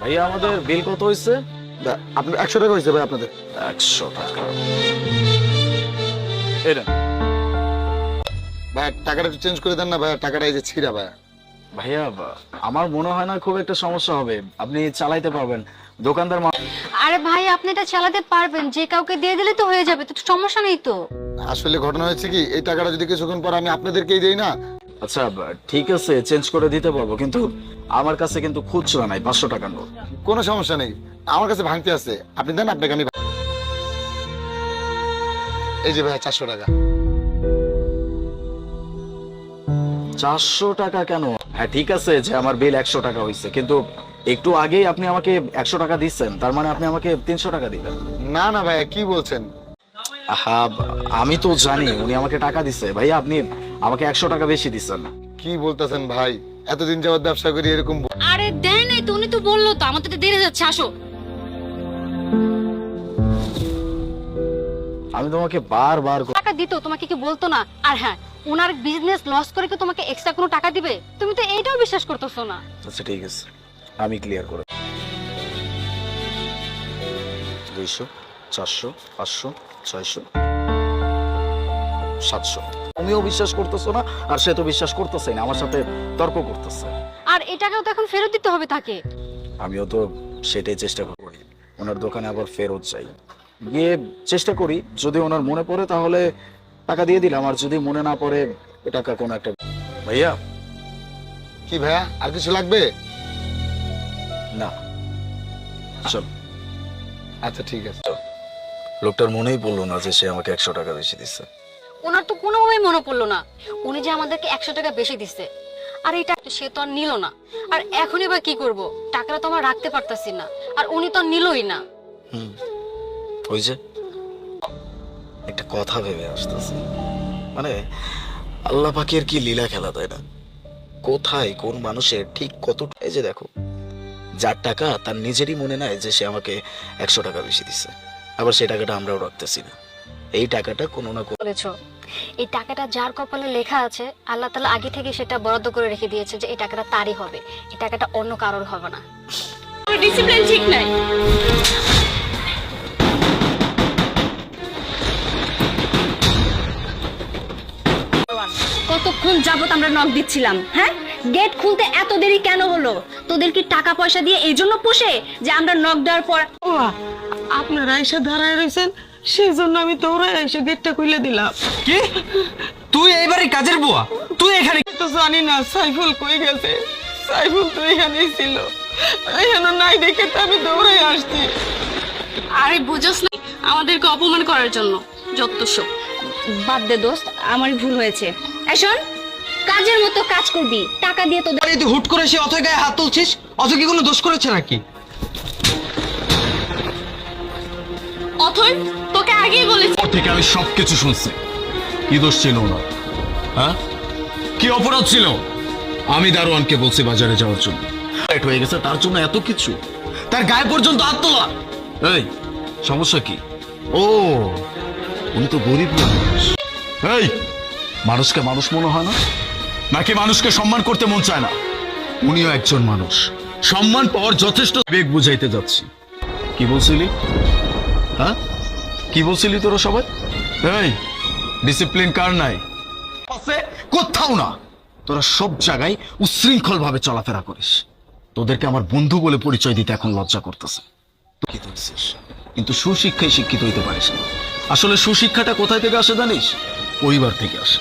ভাইয়া আমাদের বিল কত হয়েছে আপনার একশো টাকা হয়েছে ভাই আপনাদের। একশো টাকা। এটা ভাই টাকাটা একটু চেঞ্জ করে দেন না ভাই টাকাটা এই যে ছিঁড়া ভাই। ভাইয়া আমার মনে হয় না খুব একটা সমস্যা হবে। আপনি চালাইতে পারবেন। দোকানদার মা- আরে ভাই আপনি এটা চালাতে পারবেন। যে কাউকে দিয়ে দিলে তো হয়ে যাবে তো সমস্যা নেই তো। আসলে ঘটনা হয়েছে কি এই টাকাটা যদি কিছুক্ষণ পর আমি আপনাদেরকেই দেই না আচ্ছা ঠিক আছে চেঞ্জ করে দিতে পারব কিন্তু আমার কাছে কিন্তু খুচরা নাই পাঁচশো টাকা নোট। কোনো সমস্যা নেই। আমার কাছে ভাঙতে আছে। আপনি দেন আপনাকে আমি এই যে ভাই চারশো টাকা। চারশো টাকা কেন? হ্যাঁ ঠিক আছে যে আমার বিল একশো টাকা হয়েছে কিন্তু একটু আগেই আপনি আমাকে একশো টাকা দিচ্ছেন তার মানে আপনি আমাকে তিনশো টাকা দিবেন। না না ভাইয়া কি বলছেন? আহা আমি তো জানি উনি আমাকে টাকা দিচ্ছে ভাইয়া আপনি আমাকে একশো টাকা বেশি দিচ্ছেন কি বলতেছেন ভাই? এতদিন যাবত ব্যবসা করি এরকম আরে দেয় নাই তো উনি তো বলল তো আমার তো দেরি যাচ্ছে আসো। আমি তোমাকে বারবার করে- টাকা দিত তোমাকে কি বলতো না? আর হ্যাঁ ওনার বিজনেস লস করে কি তোমাকে এক্সট্রা কোনো টাকা দিবে? তুমি তো এইটাও বিশ্বাস করতেছো না। আচ্ছা ঠিক আছে। আমি ক্লিয়ার করে দুইশো চারশো পাঁচশো ছয়শো সাতশো। তুমিও বিশ্বাস করতেছো না আর সে তো বিশ্বাস করতেছে না আমার সাথে তর্ক করতেছে। আর এই টাকাও তো এখন ফেরত দিতে হবে তাকে। আমিও তো সেটাই চেষ্টা করি। ওনার দোকানে আবার ফেরত চাই গিয়ে চেষ্টা করি যদি ওনার মনে পড়ে তাহলে টাকা দিয়ে দিলাম আর যদি মনে না পড়ে এ টাকা কোনো একটা ভাইয়া? কি ভাইয়া আর কিছু লাগবে? না। চল। আচ্ছা ঠিক আছে। লোকটার মনেই পড়ল না যে সে আমাকে একশো টাকা বেশি দিচ্ছে ওনার তো কোনোভাবেই মনে পড়ল না। উনি যে আমাদেরকে একশো টাকা বেশি দিচ্ছে। আর এই টাকা সে তো আর নিল না। আর এখনই বা কি করব? টাকাটা তো আমরা রাখতে পারতাছি না। আর উনি তো নিলই না। হুম। ওই যে একটা কথা ভেবে আসতেছে। মানে আল্লাহ পাকের কি লীলা খেলা তাই না? কোথায় কোন মানুষের ঠিক কত এই যে দেখো যার টাকা তার নিজেরই মনে নাই যে সে আমাকে একশো টাকা বেশি দিচ্ছে। আবার সেই টাকাটা আমরাও রাখতেছি না। এই টাকাটা কোনো না কোনো এই টাকাটা যার কপালে লেখা আছে আল্লাহ তালা আগে থেকে সেটা বরাদ্দ করে রেখে দিয়েছে যে এই টাকাটা তারই হবে। এই টাকাটা অন্য কারোর হবে না। ডিসিপ্লিন ঠিক নাই। কতক্ষণ যাবত আমরা নক দিচ্ছিলাম হ্যাঁ? গেট খুলতে এত দেরি কেন হলো? তোদের কি টাকা পয়সা দিয়ে এই জন্য পোষে যে আমরা নক দেওয়ার পর আপনারা এসে দাঁড়ায় রয়েছেন সেই জন্য আমি দৌড়ায় এসে গেটটা খুলে দিলাম। কি? তুই এইবারে কাজের বুয়া? তুই এখানে তো জানি না সাইফুল কই গেছে? সাইফুল তো এখানেই ছিল। এখানে নাই দেখে তো আমি দৌড়ায় আসছি। আরে বুঝোস না আমাদেরকে অপমান করার জন্য যত সব বাদ দে দোস্ত আমারই ভুল হয়েছে। এই শোন কাজের মতো কাজ করবি টাকা দিয়ে তোদের তুই হুট করে সে অথয় গায়ে হাত তুলছিস? অথয় কি কোনো দোষ করেছে নাকি? অথই তোকে আগেই বলেছি। ওর থেকে আমি সবকিছু শুনছি। কি দোষ ছিল না হ্যাঁ? কি অপরাধ ছিল? আমি দারোয়ানকে বলছি বাজারে যাওয়ার জন্য। লেট হয়ে গেছে, তার জন্য এত কিছু। তার গায়ে পর্যন্ত হাত তোলা এই, সমস্যা কি? ও, উনি তো গরিব মানুষ। এই, মানুষকে মানুষ মনে হয় না? নাকি মানুষকে সম্মান করতে মন চায় না? উনিও একজন মানুষ। সম্মান পাওয়ার যথেষ্ট বেগ বুঝাইতে যাচ্ছি। কি বলছিলি? হ্যাঁ কি বলছিলি তোরা সবাই? এই ডিসিপ্লিন কার নাই? পাশে কোথাও না। তোরা সব জায়গায় উচ্ছৃঙ্খল ভাবে চলাফেরা করিস। তোদেরকে আমার বন্ধু বলে পরিচয় দিতে এখন লজ্জা করতেছে। কিন্তু সুশিক্ষায় শিক্ষিত হইতে পারিস না। আসলে সুশিক্ষাটা কোথায় থেকে আসে জানিস? পরিবার থেকে আসে।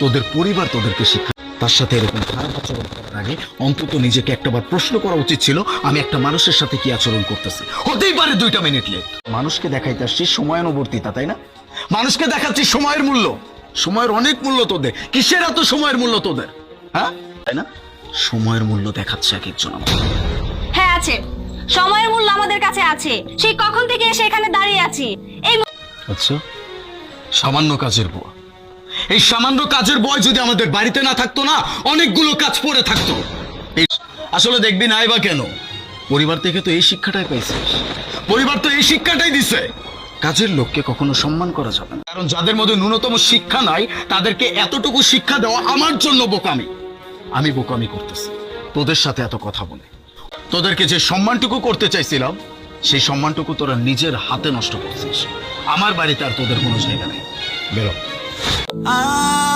তোদের পরিবার তোদেরকে শিক্ষা তার সাথে এরকম খারাপ আচরণ করার আগে অন্তত নিজেকে একটাবার প্রশ্ন করা উচিত ছিল আমি একটা মানুষের সাথে কি আচরণ করতেছি। হতেই পারে দুইটা মিনিট লেট মানুষকে দেখাই দেখাইতে আসছিস সময়ানুবর্তিতা তাই না? মানুষকে দেখাচ্ছিস সময়ের মূল্য। সময়ের অনেক মূল্য তোদের। কিসের এত সময়ের মূল্য তোদের? হ্যাঁ? তাই না? সময়ের মূল্য দেখাচ্ছে এক একজন আমার হ্যাঁ আছে। সময়ের মূল্য আমাদের কাছে আছে। সেই কখন থেকে এসে এখানে দাঁড়িয়ে আছি। এই আচ্ছা সামান্য কাজের বুয়া। এই সামান্য কাজের বয় যদি আমাদের বাড়িতে না থাকতো না, অনেকগুলো কাজ পড়ে থাকতো। আসলে দেখবি নাই বা কেন? পরিবার থেকে তো এই শিক্ষাটাই পাইছিস পরিবার তো এই শিক্ষাটাই দিছে। কাজের লোককে কখনো সম্মান করা যাবে না। কারণ যাদের মধ্যে ন্যূনতম শিক্ষা নাই, তাদেরকে এতটুকু শিক্ষা দেওয়া আমার জন্য বোকামি। আমি বোকামি করতেছি। তোদের সাথে এত কথা বলে। তোদেরকে যে সম্মানটুকু করতে চাইছিলাম, সেই সম্মানটুকু তোরা নিজের হাতে নষ্ট করছিস। আমার বাড়িতে আর তোদের কোনো জায়গা নেই। বেরো। Ah.